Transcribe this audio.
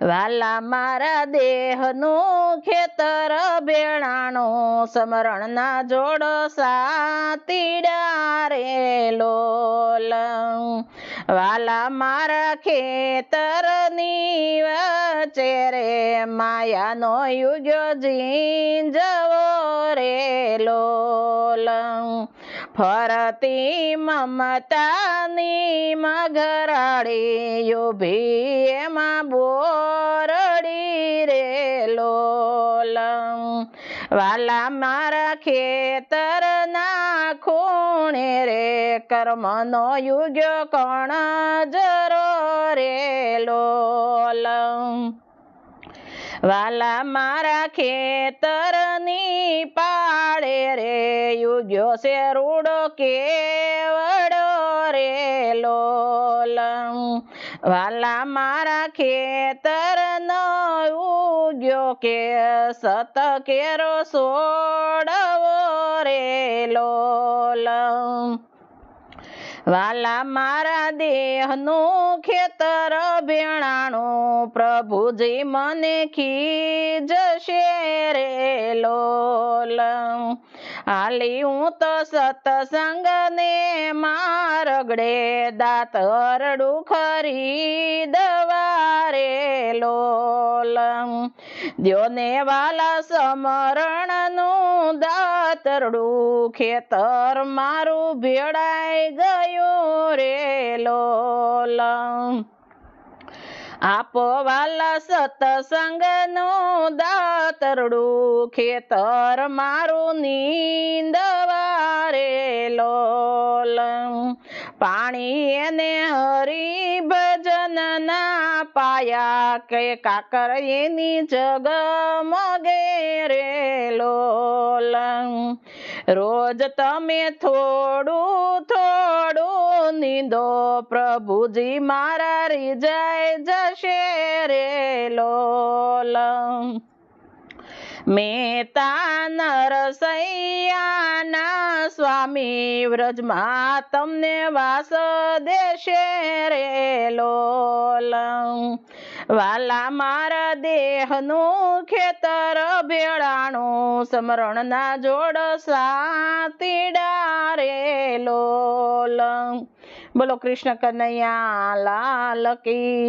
વાલા મારા દેહનું ખેતર બેણાણું સમરણના જોડ સાતીડા રે લોલ. વાલા મારા ખેતરની વચ્ચે રે માયાનો યુગ જીંજવો રે લોલ ફરતી મમતાની મગરાડી ઊભી એમાં બોરડી રે લોલ વાલા મારા ખેતરના ખૂણે રે કર્મનો યુગ કોણ જરો રે લોલ વાલા મારા ખેતરની પાળે રે યુગ્યો છે રૂડો કેવડો રે લોલ વાલા મારા ખેતરનો ઉગ્યો કે સત કેરો સોડવો વાલા મારા દેહનું ખેતર ભેણાણું પ્રભુજી મને ખીજશે રે લોલ. હાલી હું તો સત્સંગને મારગડે દાંત હરડું ખરીદવા રે લોલ દ્યોને વાલા સમરણનું દાતરડું ખેતર મારું ભેળાઈ ગયું રે લોલ આપો વાલા સત્સંગનું દાતરડું ખેતર મારું નીંદવા રે લોલ પાણી એને હરી ભજન ના પાયા કે કાકર એની જગ મગે લોલ. રોજ તમે થોડું થોડું નીંદો, પ્રભુજી મારા રીજાય જશે રે લોલ. મેતા નરસૈયાના સ્વામી વ્રજમાં તમને વાસ દેશે રે વાલા મારા દેહનું ખેતર ભેળાણું સમરણના જોડ સાતીડા રે બોલો કૃષ્ણ કનૈયા, લાલ કી